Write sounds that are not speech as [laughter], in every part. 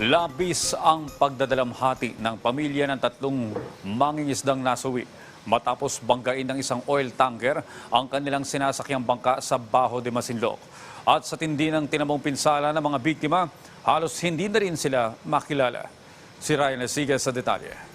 Labis ang pagdadalamhati ng pamilya ng tatlong mangingisdang nasuwi matapos banggain ng isang oil tanker ang kanilang sinasakyang bangka sa Baho de Masinloc. At sa tindi ng tinamong pinsala ng mga biktima, halos hindi na rin sila makilala. Si Ryan Esiga sa detalye.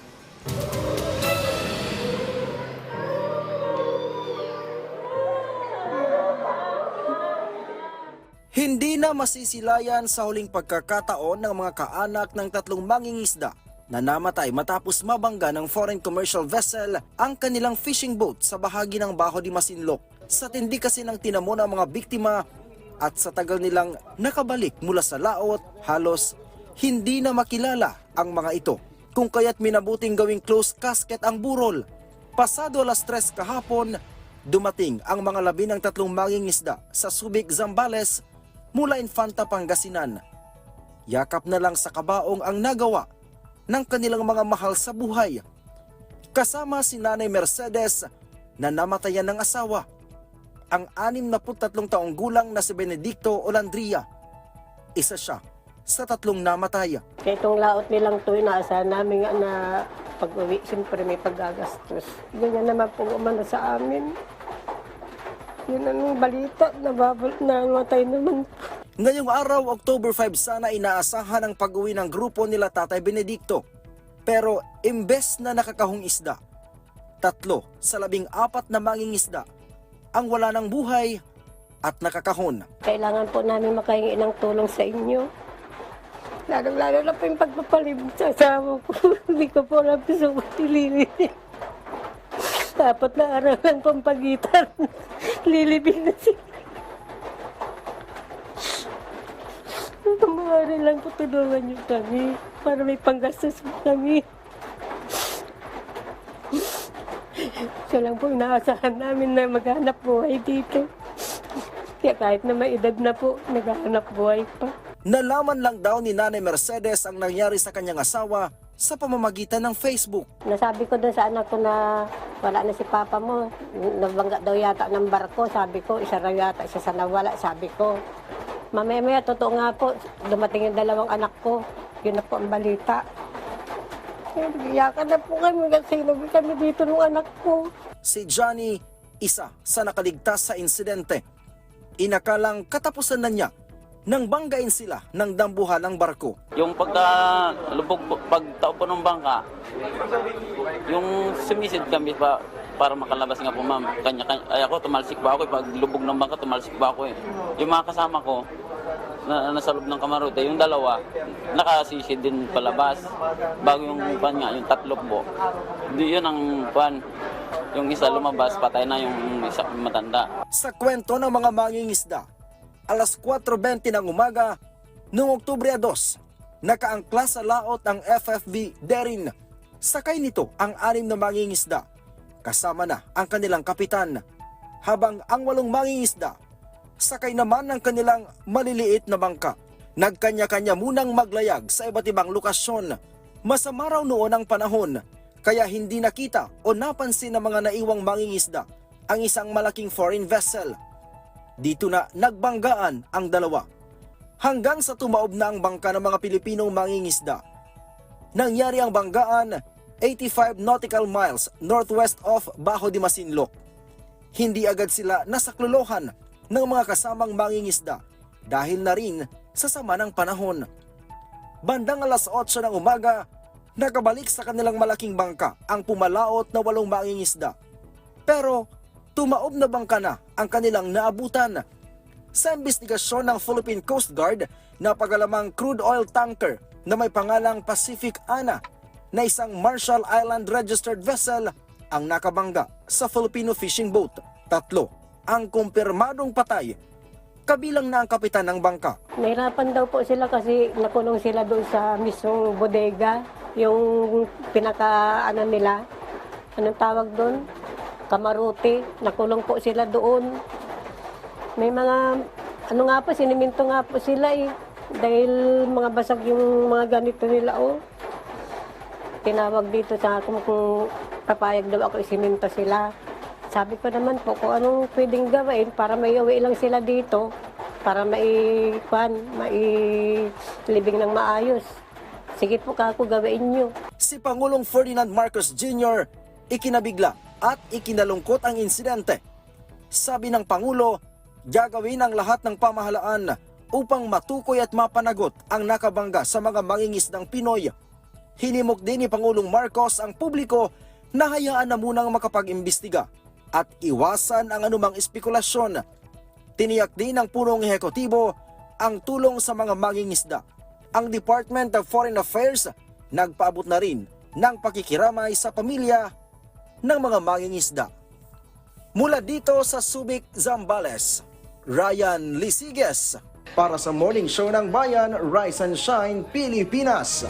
Hindi na masisilayan sa huling pagkakataon ng mga kaanak ng tatlong mangingisda na namatay matapos mabangga ng foreign commercial vessel ang kanilang fishing boat sa bahagi ng Baho di Masinloc. Sa tindi kasi ng tinamo ng mga biktima at sa tagal nilang nakabalik mula sa laot, halos hindi na makilala ang mga ito. Kung kaya't minabuting gawing close casket ang burol. Pasado alas tres kahapon, dumating ang mga labi ng tatlong mangingisda sa Subic, Zambales mula Infanta, Pangasinan. Yakap na lang sa kabaong ang nagawa ng kanilang mga mahal sa buhay. Kasama si Nanay Mercedes na namatayan ng asawa. Ang 63 taong gulang na si Benedicto Olandria. Isa siya sa tatlong namatay. Kaya itong laot nilang to, inaasahan namin nga na pag-uwi, siyempre may paggagastos. Ganyan naman po umano sa amin. Yun ang balita, nababal, namatay naman. Ngayong araw, October 5 sana inaasahan ang pag-uwi ng grupo nila Tatay Benedicto. Pero imbes na nakakahong isda, tatlo sa labing apat na mangingisda ang wala ng buhay at nakakahon. Kailangan po namin makahingi ng tulong sa inyo. Lalo-lalo na po yung pagpapalibot sa asawa ko. [laughs] Hindi ko po alam sa ililibig. Dapat na araw lang Lilibig na siya. Maaari lang po tulungan niyo kami para may panggastos po kami. Siya lang po inaasahan namin na maghanap buhay dito. Kaya kahit na may edad na po, naghahanap buhay pa. Nalaman lang daw ni Nanay Mercedes ang nangyari sa kanyang asawa sa pamamagitan ng Facebook. Nasabi ko doon sa anak ko na wala na si papa mo. Nabangga daw yata ng barko. Sabi ko, isa raw yata siya sa nawala. Sabi ko, mamaya-maya, totoo nga po, dumating yung dalawang anak ko. Yun na po ang balita. Iyakan na po kami kasi nabi kami dito ng anak ko. Si Johnny, isa sa nakaligtas sa insidente. Inakalang katapusan na niya nang banggain sila ng dambuhan ng barko. Yung pagka lubog po- pagtao po ng bangka, yung sumisid kami pa para makalabas nga po ma'am. Kanya, kanya, ay ako tumalsik pa ako eh. Pag lubog ng bangka, tumalsik pa ako eh. Yung mga kasama ko, na nasa loob ng kamarote, yung dalawa, nakasisid din palabas. Bago yung pan nga, yung tatlo po. Di yun ang pan. Yung isa lumabas, patay na yung isa matanda. Sa kwento ng mga mangingisda, alas 4.20 ng umaga, noong Oktubre 2, nakaangkla sa laot ang FFV Derin. Sakay nito ang anim na mangingisda. Kasama na ang kanilang kapitan. Habang ang walong mangingisda, sakay naman ng kanilang maliliit na bangka. Nagkanya-kanya munang maglayag sa iba't ibang lokasyon. Masama raw noon ang panahon, kaya hindi nakita o napansin ng mga naiwang mangingisda ang isang malaking foreign vessel. Dito na nagbanggaan ang dalawa. Hanggang sa tumaob na ang bangka ng mga Pilipinong mangingisda. Nangyari ang banggaan 85 nautical miles northwest of Baho de Masinloc. Hindi agad sila nasaklolohan ng mga kasamang mangingisda dahil na rin sa sama ng panahon. Bandang alas 8 ng umaga, nakabalik sa kanilang malaking bangka ang pumalaot na walong mangingisda. Pero tumaob na bangka na ang kanilang naabutan. Sa investigasyon ng Philippine Coast Guard, napagalamang crude oil tanker na may pangalang Pacific Ana na isang Marshall Island registered vessel ang nakabangga sa Filipino fishing boat. Tatlo ang kumpirmadong patay, kabilang na ang kapitan ng bangka. Nahirapan daw po sila kasi nakulong sila doon sa mismong bodega. Yung pinaka, ano nila, anong tawag doon? Kamaruti. Nakulong po sila doon. May mga, ano nga po, siniminto nga po sila eh. Dahil mga basag yung mga ganito nila, oh. Tinawag dito sa akin kung papayag daw ako isiminto sila. Sabi ko naman po kung anong pwedeng gawin para may uwi lang sila dito para mai kwan, mai libing ng maayos. Sige po kako gawin nyo. Si Pangulong Ferdinand Marcos Jr. ikinabigla at ikinalungkot ang insidente. Sabi ng Pangulo, gagawin ang lahat ng pamahalaan upang matukoy at mapanagot ang nakabangga sa mga mangingisdang Pinoy. Hinimok din ni Pangulong Marcos ang publiko na hayaan na munang makapag-imbestiga at iwasan ang anumang espekulasyon. Tiniyak din ng punong ehekutibo ang tulong sa mga mangingisda. Ang Department of Foreign Affairs nagpaabot na rin ng pakikiramay sa pamilya ng mga mangingisda. Mula dito sa Subic, Zambales, Ryan Lisiges para sa Morning Show ng Bayan, Rise and Shine, Pilipinas.